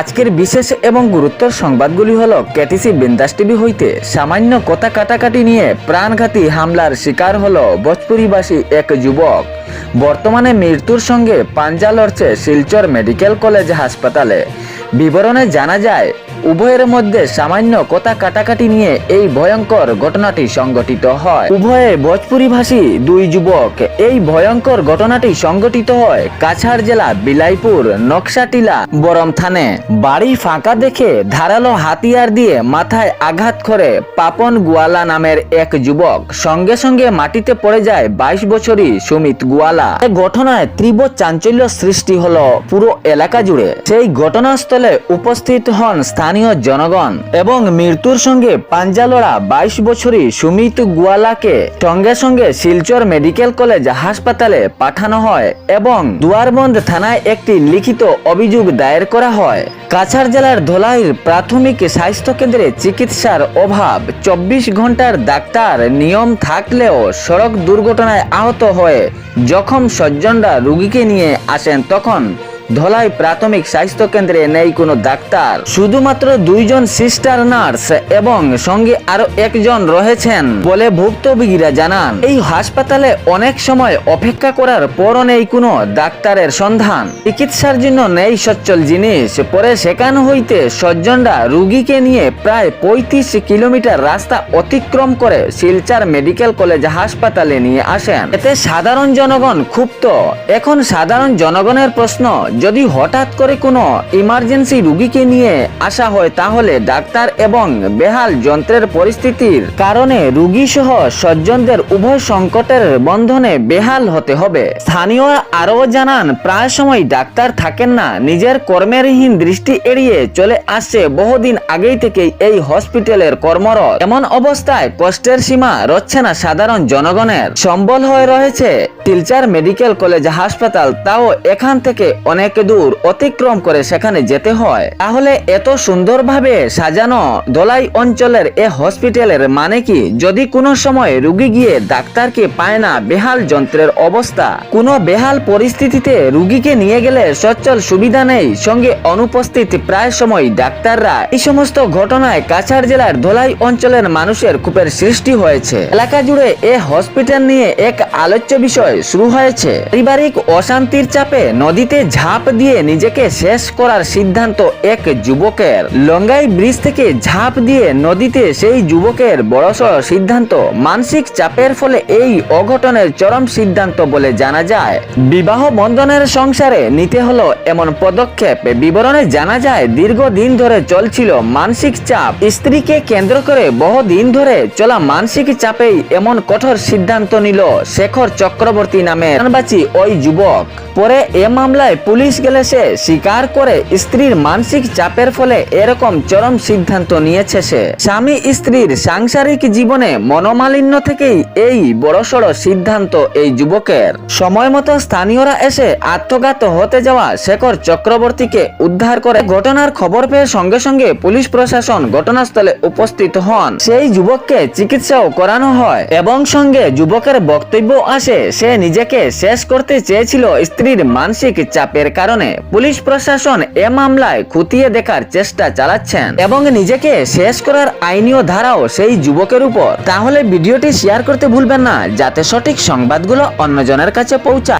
আজকের বিশেষ এবং গুরুত্বর সংবাদগুলি হল কেটিসি বিন্দাস টিভি হইতে সামান্য কথা কাটাকাটি নিয়ে প্রাণঘাতী হামলার শিকার হল ভোজপুরিবাসী এক যুবক। বর্তমানে মৃত্যুর সঙ্গে পাঞ্জা লড়ছে শিলচর মেডিকেল কলেজ হাসপাতালে। বিবরণে জানা যায়, উভয়ের মধ্যে সামান্য কথা কাটাকাটি নিয়ে এই ভয়ঙ্কর ঘটনাটি সংঘটিত হয়। উভয়ে ভোজপুরি ভাষী দুই যুবক, এই ভয়ঙ্কর ঘটনাটি সংঘটিত হয় কাছাড় জেলা বিলাইপুর, নকশাটিলা, বরম থানে। বাড়ি ফাঁকা দেখে ধারালো হাতিয়ার দিয়ে মাথায় আঘাত করে পাপন গুয়ালা নামের এক যুবক, সঙ্গে সঙ্গে মাটিতে পড়ে যায় বাইশ বছরই সুমিত গুয়ালা। এ ঘটনায় তীব্র চাঞ্চল্য সৃষ্টি হলো পুরো এলাকা জুড়ে। সেই ঘটনাস্থলে উপস্থিত হন স্থানীয় জনগণ এবং মৃত্যুর সঙ্গে পাঞ্জা লড়া বাইশ বছরই সুমিত গুয়ালাকে সঙ্গে সঙ্গে শিলচর মেডিকেল কলেজ হাসপাতালে পাঠানো হয় এবং দুয়ারবন্দ থানায় একটি লিখিত অভিযোগ দায়ের করা হয়। কাছাড় জেলার ধলাইর প্রাথমিক স্বাস্থ্য কেন্দ্রে চিকিৎসার অভাব, চব্বিশ ঘণ্টার ডাক্তার নিয়ম থাকলেও সড়ক দুর্ঘটনায় আহত হয়ে যখন সজ্জনরা রুগীকে নিয়ে আসেন তখন ধলাই প্রাথমিক স্বাস্থ্য কেন্দ্রে নেই কোনো ডাক্তার। শুধুমাত্র দুইজন সিস্টার নার্স এবং সঙ্গে আরও একজন রয়েছেন বলে ভুক্তভোগীরা জানান। এই হাসপাতালে অনেক সময় অপেক্ষা করার পরও নেই কোনো ডাক্তারের সন্ধান। চিকিৎসার জন্য নেই সচ্ছল জিনিস, পরে সেখান হইতে সজ্জনরা রুগীকে নিয়ে প্রায় পঁয়ত্রিশ কিলোমিটার রাস্তা অতিক্রম করে শিলচার মেডিকেল কলেজ হাসপাতালে নিয়ে আসেন। এতে সাধারণ জনগণ ক্ষুব্ধ। এখন সাধারণ জনগণের প্রশ্ন যদি হঠাৎ করে কোনো ইমার্জেন্সি রুগীকে নিয়ে আসা হয়, তাহলে ডাক্তার এবং বেহাল যন্ত্রের পরিস্থিতির কারণে রুগী সহ সজ্জনদের উভয় সংকটের বন্ধনে বেহাল হতে হবে। স্থানীয় আরও জানান, প্রায় সময় ডাক্তার থাকেন না, নিজের কর্মেরহীন দৃষ্টি এড়িয়ে চলে আসছে। বহুদিন আগেই থেকেই এই হসপিটালের কর্মরত। এমন অবস্থায় কষ্টের সীমা রচ্ছে না সাধারণ জনগণের। সম্বল হয়ে রয়েছে টিলচার মেডিকেল কলেজ হাসপাতাল, তাও এখান থেকে অনেক দূর অতিক্রম করে সেখানে যেতে হয়। তাহলে এত সুন্দরভাবে সাজানো দোলাই অঞ্চলের এ হসপিটালের মানে কি? যদি কোনো সময় রুগী গিয়ে ডাক্তারকে পায় না, বেহাল যন্ত্রের অবস্থা। কোনো বেহাল পরিস্থিতিতে রুগীকে নিয়ে গেলে সচ্ছল সুবিধা নেই। সঙ্গে অনুপস্থিত প্রায় সময় ডাক্তাররা। এই সমস্ত ঘটনায় কাছাড় জেলার ধলাই অঞ্চলের মানুষের ক্ষোভের সৃষ্টি হয়েছে। এলাকা জুড়ে এ হসপিটাল নিয়ে এক আলোচ্য বিষয় শুরু হয়েছে। পারিবারিক অশান্তির চাপে নদীতে ঝাঁপ দিয়ে নিজেকে শেষ করার সিদ্ধান্ত এক যুবকের। লঙ্গাই ব্রিজ থেকে ঝাঁপ দিয়ে নদীতে সেই যুবকের বড়সড় সিদ্ধান্ত। মানসিক চাপের ফলে এই অঘটনের চরম সিদ্ধান্ত বলে জানা যায়। বিবাহ বন্ধনের সংসারে নিতে হলো এমন পদক্ষেপ। বিবরণে জানা যায়, দীর্ঘদিন ধরে চলছিল মানসিক চাপ। স্ত্রীকে কেন্দ্র করে বহুদিন ধরে চলা মানসিক চাপেই এমন কঠোর সিদ্ধান্ত নিল শেখর চক্রবর্তী নামে ওই যুবক। পরে এ মামলায় পুলিশ গেলে সে স্বীকার করে স্ত্রীর মানসিক চাপের ফলে এরকম চরম সিদ্ধান্ত নিয়েছে সে। স্বামী স্ত্রীর সাংসারিক জীবনে মনোমালিন্য থেকেই এই বড়সড় সিদ্ধান্ত এই যুবকের। সময় মতো স্থানীয়রা এসে আত্মঘাত হতে যাওয়া শেখর চক্রবর্তীকে উদ্ধার করে ঘটনার খবর পেয়ে সঙ্গে সঙ্গে পুলিশ প্রশাসন ঘটনাস্থলে উপস্থিত হন। সেই যুবককে চিকিৎসাও করানো হয় এবং সঙ্গে যুবকের বক্তব্য আসে, সে নিজেকে শেষ করতে চেয়েছিল স্ত্রীর মানসিক চাপের কারণে পুলিশ প্রশাসন এ মামলায় খুঁটিয়ে দেখার চেষ্টা চালাচ্ছেন। এবং নিজেকে শেষ করার আইনীয় ধারাও সেই যুবকের উপর। তাহলে ভিডিওটি শেয়ার করতে ভুলবেন না, যাতে সঠিক সংবাদগুলো অন্যজনের কাছে পৌঁছায়।